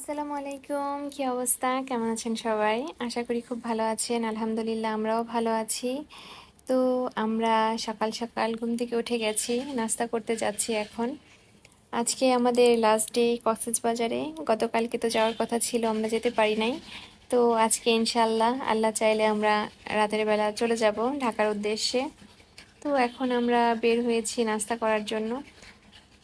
আসসালামু আলাইকুম। কি অবস্থা? কেমন আছেন সবাই? আশা করি খুব ভালো আছেন। আলহামদুলিল্লাহ, আমরাও ভালো আছি। তো আমরা সকাল সকাল ঘুম থেকে উঠে গেছি, নাস্তা করতে যাচ্ছি এখন। আজকে আমাদের লাস্ট ডে বাজারে গতকালকে তো যাওয়ার কথা ছিল, আমরা যেতে পারি নাই। তো আজকে ইনশাল্লাহ আল্লাহ চাইলে আমরা রাতের বেলা চলে যাব ঢাকার উদ্দেশ্যে। তো এখন আমরা বের হয়েছি নাস্তা করার জন্য।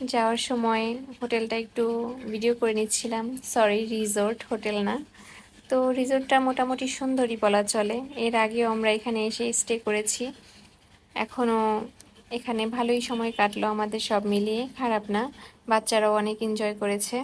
যাওয়ার সময় হোটেলটা একটু ভিডিও করে নিচ্ছিলাম। সরি রিসোর্ট হোটেল না। তো রিসোর্টটা মোটামুটি সুন্দরই বলা চলে। এর আগেও আমরা এখানে এসে স্টে করেছি। এখনও এখানে ভালোই সময় কাটলো আমাদের সব মিলিয়ে। খারাপ না, বাচ্চারাও অনেক এনজয় করেছে।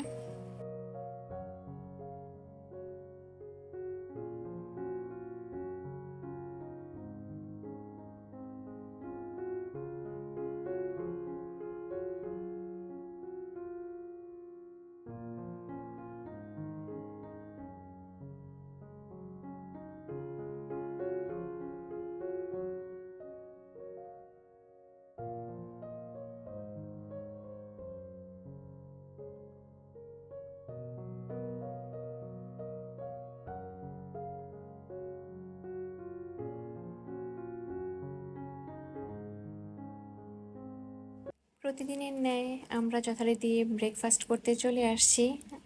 প্রতিদিনের ন্যায় আমরা যথারীতি ব্রেকফাস্ট করতে চলে আসছি।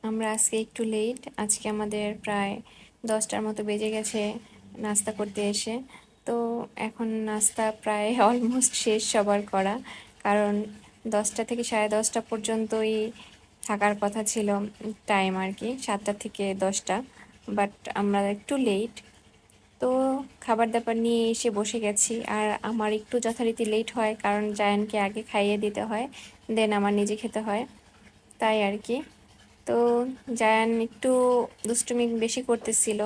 আমরা আজকে একটু লেট আজকে আমাদের প্রায় দশটার মতো বেজে গেছে নাস্তা করতে এসে। তো এখন নাস্তা প্রায় অলমোস্ট শেষ সবার করা, কারণ দশটা থেকে সাড়ে দশটা পর্যন্তই থাকার কথা ছিল টাইম আর কি, সাতটা থেকে দশটা বাট আমরা একটু লেট তো খাবার দাবার নিয়ে এসে বসে গেছি। আর আমার একটু যথারীতি লেট হয়, কারণ জায়ানকে আগে খাইয়ে দিতে হয় দেন আমার নিজে খেতে হয়। তাই আর কি। তো জায়ান একটু দুষ্টুমি বেশি করতেছিল।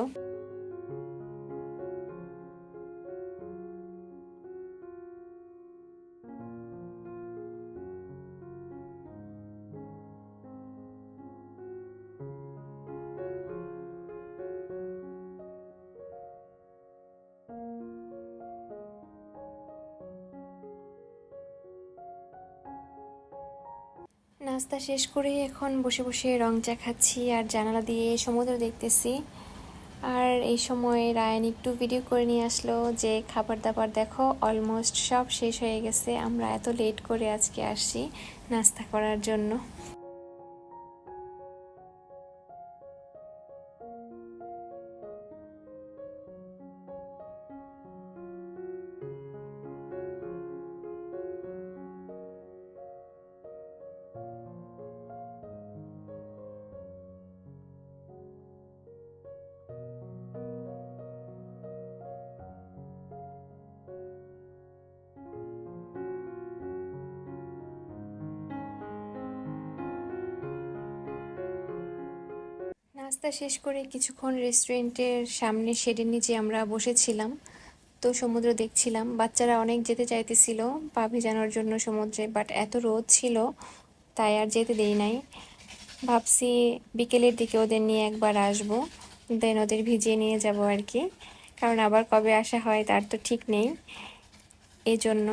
নাস্তা শেষ করে এখন বসে বসে রং চা খাচ্ছি আর জানালা দিয়ে সমুদ্র দেখতেছি। আর এই সময় রায়ন একটু ভিডিও করে নিয়ে আসলো যে, খাবার দাবার দেখো অলমোস্ট সব শেষ হয়ে গেছে। আমরা এত লেট করে আজকে আসছি নাস্তা করার জন্য। নাস্তা শেষ করে কিছুক্ষণ রেস্টুরেন্টের সামনে শেডের নিচে আমরা বসেছিলাম। তো সমুদ্র দেখছিলাম। বাচ্চারা অনেক যেতে চাইতেছিল পা ভিজানোর জন্য সমুদ্রে বাট এত রোদ ছিল, তাই আর যেতে দেই নাই। ভাবছি বিকেলের দিকে ওদের নিয়ে একবার আসব দেন ওদের ভিজিয়ে নিয়ে যাব আর কি। কারণ আবার কবে আসা হয় তার তো ঠিক নেই এই জন্য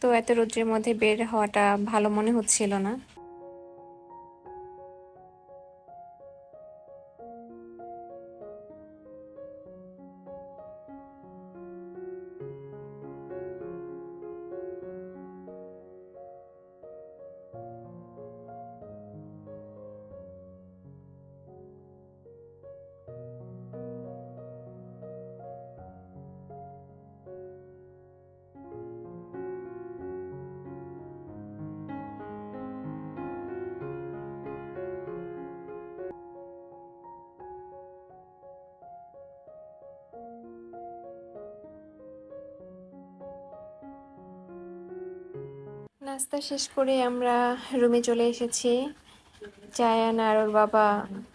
তো এত রোদ্রের মধ্যে বের হওয়াটা ভালো মনে হচ্ছিল না। নাস্তা শেষ করে আমরা রুমে চলে এসেছি। জায়ান আর ওর বাবা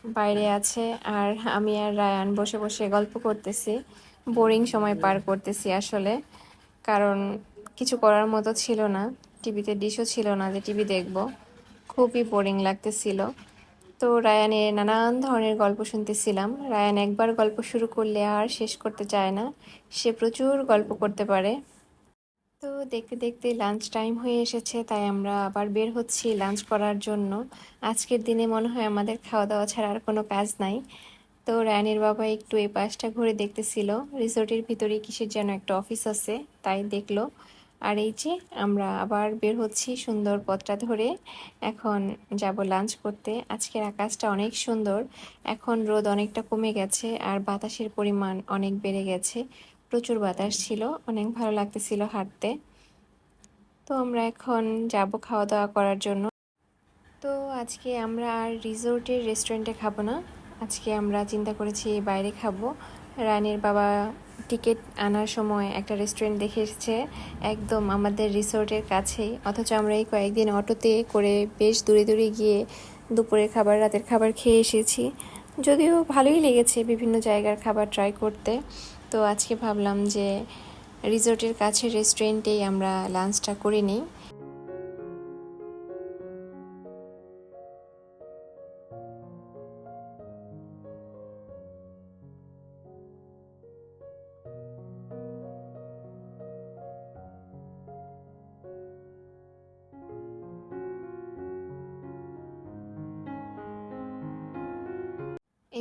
বাইরে আছে আর আমি আর রায়ান বসে বসে গল্প করতেছি। বোরিং সময় পার করতেছি আসলে, কারণ কিছু করার মতো ছিল না। টিভিতে ডিশও ছিল না যে টিভি দেখব। খুবই বোরিং লাগতেছিল। তো রায়ানের নানান ধরনের গল্প শুনতেছিলাম। রায়ান একবার গল্প শুরু করলে আর শেষ করতে চায় না। সে প্রচুর গল্প করতে পারে। তো দেখতে দেখতে লাঞ্চ টাইম হয়ে এসেছে, তাই আমরা আবার বের হচ্ছি লাঞ্চ করার জন্য। আজকের দিনে মনে হয় আমাদের খাওয়া দাওয়া ছাড়া আর কোনো কাজ নাই। তো রায়ানের বাবা একটু এই পাশটা ঘুরে দেখতেছিল, রিসোর্টের ভিতরে কিসের যেন একটা অফিস আছে, তাই দেখল। আর এই যে আমরা আবার বের হচ্ছি সুন্দর পথটা ধরে, এখন যাব লাঞ্চ করতে। আজকের আকাশটা অনেক সুন্দর, এখন রোদ অনেকটা কমে গেছে আর বাতাসের পরিমাণ অনেক বেড়ে গেছে। প্রচুর বাতাস ছিল, অনেক ভালো লাগতেছিল হাঁটতে। তো আমরা এখন যাব খাওয়া দাওয়া করার জন্য। তো আজকে আমরা আর রিসোর্টের রেস্টুরেন্টে খাব না। আজকে আমরা চিন্তা করেছি বাইরে খাব। রানীর বাবা টিকিট আনার সময় একটা রেস্টুরেন্ট দেখে এসেছে একদম আমাদের রিসোর্টের কাছেই। অথচ আমরা এই কয়েকদিন অটোতে করে বেশ দূরে দূরে গিয়ে দুপুরের খাবার, রাতের খাবার খেয়ে এসেছি। যদিও ভালোই লেগেছে বিভিন্ন জায়গার খাবার ট্রাই করতে। তো আজকে ভাবলাম যে রিসোর্টের কাছে রেস্টুরেন্টেই আমরা লাঞ্চটা করে নিই।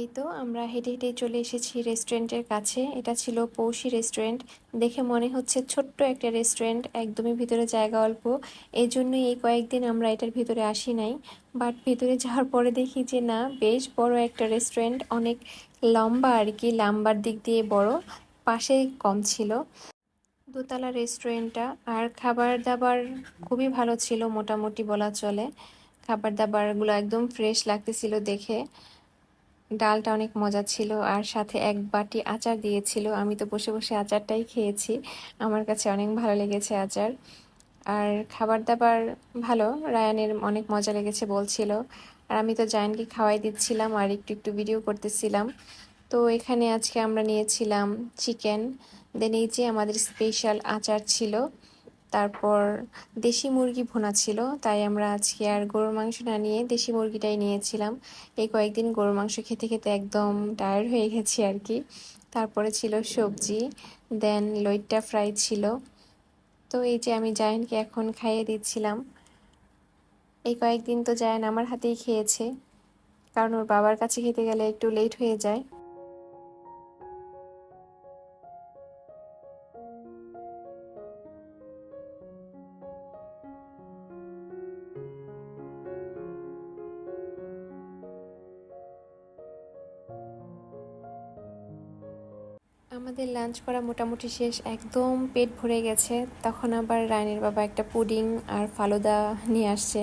এই তো, আমরা হেঁটে হেঁটে চলে এসেছি রেস্টুরেন্টের কাছে। এটা ছিল পৌষি রেস্টুরেন্ট। দেখে মনে হচ্ছে ছোট্ট একটা রেস্টুরেন্ট, একদমই ভিতরে জায়গা অল্প। এই জন্যই এই কয়েকদিন আমরা এটার ভিতরে আসি নাই। বাট ভিতরে যাওয়ার পরে দেখি যে না, বেশ বড় একটা রেস্টুরেন্ট, অনেক লম্বা আর কি, লাম্বার দিক দিয়ে বড়, পাশে কম ছিল। দোতলা রেস্টুরেন্টটা, আর খাবার দাবার খুবই ভালো ছিল মোটামুটি বলা চলে। খাবার দাবারগুলো একদম ফ্রেশ লাগতেছিল দেখে। ডালটা অনেক মজা ছিল আর সাথে এক বাটি আচার দিয়েছিল। আমি তো বসে বসে আচারটাই খেয়েছি। আমার কাছে অনেক ভালো লেগেছে আচার। আর খাবার দাবার ভালো। রায়ানের অনেক মজা লেগেছে বলছিল। আর আমি তো জায়ানকে খাওয়াই দিচ্ছিলাম আর একটু একটু ভিডিও করতেছিলাম। তো এখানে আজকে আমরা নিয়েছিলাম চিকেন। দেন এই যে আমাদের স্পেশাল আচার ছিল তারপর দেশি মুরগি ভুনা ছিল, তাই আমরা আজকে আর গরুর মাংস না নিয়ে দেশি মুরগিটাই নিয়েছিলাম। এই কয়েকদিন গরুর মাংস খেতে খেতে একদম টায়ার্ড হয়ে গেছি আর কি। তারপরে ছিল সবজি দেন লইট্টা ফ্রাই ছিল। তো এই যে আমি জায়নকে এখন খাইয়ে দিচ্ছিলাম। এই কয়েকদিন তো জায়ন আমার হাতেই খেয়েছে, কারণ ওর বাবার কাছে খেতে গেলে একটু লেট হয়ে যায়। আমাদের লাঞ্চ করা মোটামুটি শেষ, একদম পেট ভরে গেছে। তখন আবার রায়ানের বাবা একটা পুডিং আর ফালুদা নিয়ে আসছে।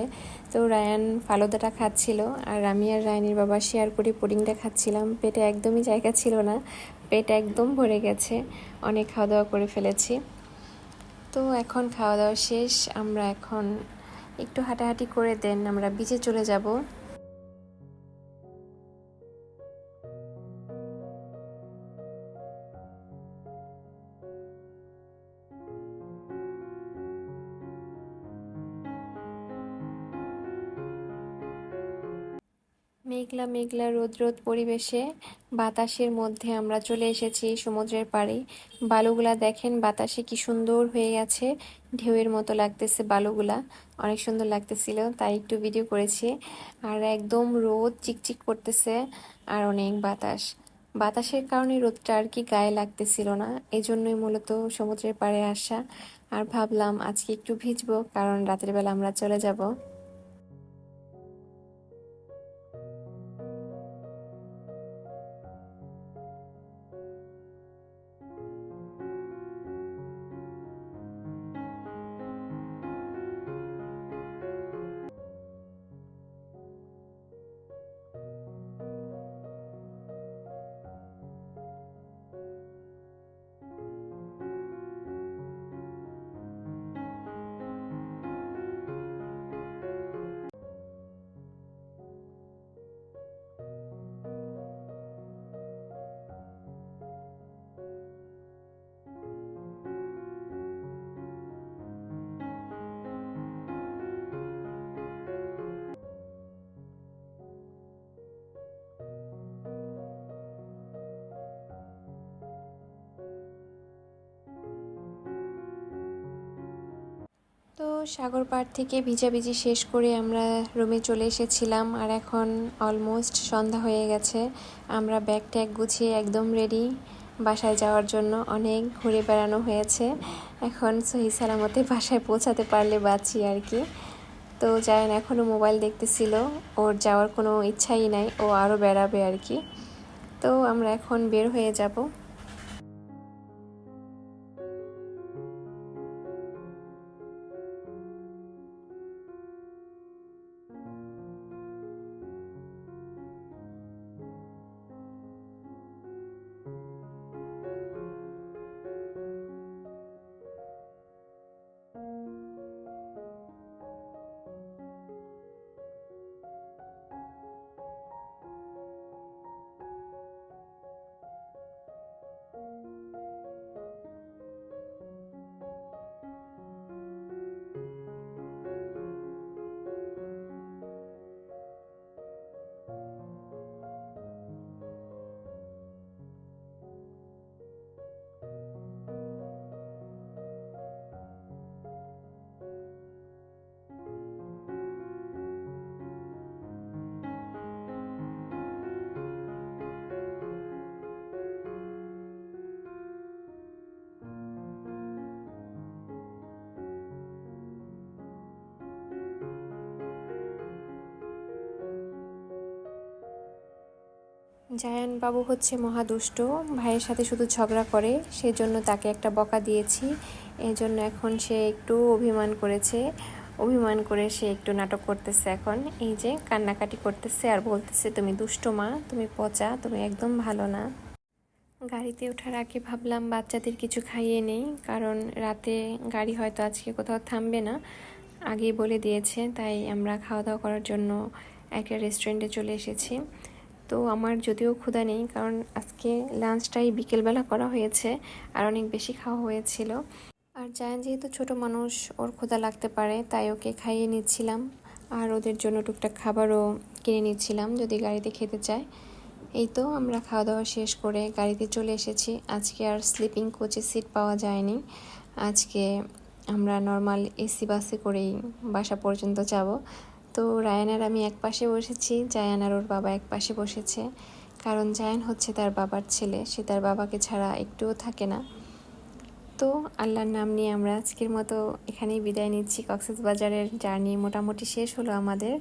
তো রায়ান ফালুদাটা খাচ্ছিল আর আমি আর রায়ানের বাবা শেয়ার করে পুডিংটা খাচ্ছিলাম। পেটে একদমই জায়গা ছিল না, পেট একদম ভরে গেছে। অনেক খাওয়া দাওয়া করে ফেলেছি। তো এখন খাওয়া দাওয়া শেষ, আমরা এখন একটু হাঁটাহাঁটি করে দেন আমরা বিচে চলে যাব। মেঘলা মেঘলা রোদ রোদ পরিবেশে বাতাসের মধ্যে আমরা চলে এসেছি সমুদ্রের পাড়ে। বালুগুলা দেখেন, বাতাসে কি সুন্দর হয়ে গেছে। ঢেউয়ের মতো লাগতেছে বালুগুলা। অনেক সুন্দর লাগতেছিল, তাই একটু ভিডিও করেছি। আর একদম রোদ চিকচিক করতেছে আর অনেক বাতাস। বাতাসের কারণে রোদটা আর কি গায়ে লাগতেছিল না এই জন্যই মূলত সমুদ্রের পাড়ে আসা। আর ভাবলাম আজকে একটু ভিজবো, কারণ রাতের বেলা আমরা চলে যাব। সাগর পাড় থেকে ভিজাভিজি শেষ করে আমরা রুমে চলে এসেছিলাম আর এখন অলমোস্ট সন্ধ্যা হয়ে গেছে। আমরা ব্যাগ ট্যাগ গুছিয়ে একদম রেডি বাসায় যাওয়ার জন্য অনেক ঘুরে বেড়ানো হয়েছে। এখন সহি সালামতে বাসায় পৌঁছাতে পারলে বাঁচি আর কি। তো জায়ন এখনও মোবাইল দেখতেছিল, ওর যাওয়ার কোনো ইচ্ছাই নাই, ও আরও বেড়াবে আর কি। তো আমরা এখন বের হয়ে যাব। জায়ান বাবু হচ্ছে মহাদুষ্ট। ভাইয়ের সাথে শুধু ঝগড়া করে, সেজন্য তাকে একটা বকা দিয়েছি। এই জন্য এখন সে একটু অভিমান করেছে। অভিমান করে সে একটু নাটক করতেছে এখন। এই যে কান্নাকাটি করতেছে আর বলতেছে, তুমি দুষ্ট মা, তুমি পচা, তুমি একদম ভালো না। গাড়িতে ওঠার আগে ভাবলাম, বাচ্চাদের কিছু খাইয়ে নেই, কারণ রাতে গাড়ি হয়তো আজকে কোথাও থামবে না। আগেই বলে দিয়েছে, তাই আমরা খাওয়া দাওয়া করার জন্য একটা রেস্টুরেন্টে চলে এসেছি। তো আমার যদিও ক্ষুধা নেই, কারণ আজকে লাঞ্চটাই বিকেলবেলা করা হয়েছে, আর অনেক বেশি খাওয়া হয়েছিল। আর জায়ান যেহেতু ছোট মানুষ, ওর ক্ষুধা লাগতে পারে, তাই ওকে খাইয়ে নিচ্ছিলাম। আর ওদের জন্য টুকটাক খাবারও কিনে নিচ্ছিলাম, যদি গাড়িতে খেতে চায়। এই তো আমরা খাওয়া দাওয়া শেষ করে গাড়িতে চলে এসেছি। আজকে আর স্লিপিং কোচে সিট পাওয়া যায়নি। আজকে আমরা নর্মাল এসি বাসে করেই বাসা পর্যন্ত যাব। তো রায়ান আর আমি এক পাশে বসেছি, জায়ান আর ওর বাবা এক পাশে বসেছে। কারণ জায়ান হচ্ছে তার বাবার ছেলে, সে তার বাবাকে ছাড়া একটুও থাকে না। তো আল্লাহর নাম নিয়ে আমরা আজকের মতো এখানেই বিদায় নিচ্ছি। কক্সবাজারের জার্নি মোটামুটি শেষ হলো আমাদের।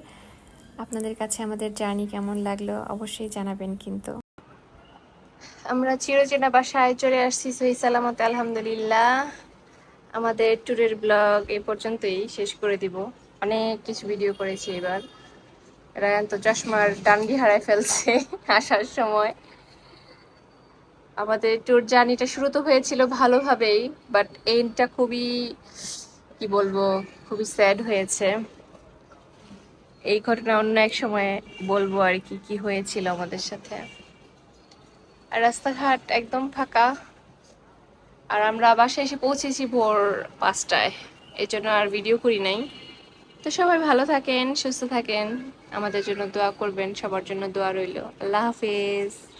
আপনাদের কাছে আমাদের জার্নি কেমন লাগল অবশ্যই জানাবেন কিন্তু। আমরা চিরচেনা বাসায় চলে আসছি, সহি সালামত, আলহামদুলিল্লাহ। আমাদের ট্যুরের ব্লগ এ পর্যন্তই শেষ করে দিব। অনেক কিছু ভিডিও করেছি এবার। রায়ান তো চশমার ডান্ডি হারায় ফেলছে আসার সময়। আমাদের ট্যুর জার্নিটা শুরু তো হয়েছিল ভালোভাবেই বাট এন্ডটা খুবই, কি বলব, খুবই স্যাড হয়েছে। এই ঘটনা অন্য এক সময় বলব আর কি কি হয়েছিল আমাদের সাথে। আর রাস্তাঘাট একদম ফাঁকা। আর আমরা বাসায় এসে পৌঁছেছি ভোর পাঁচটায়। এই জন্য আর ভিডিও করি নাই। তো সবাই ভালো থাকেন, সুস্থ থাকেন। আমাদের জন্য দোয়া করবেন, সবার জন্য দোয়া রইল। আল্লাহ হাফেজ।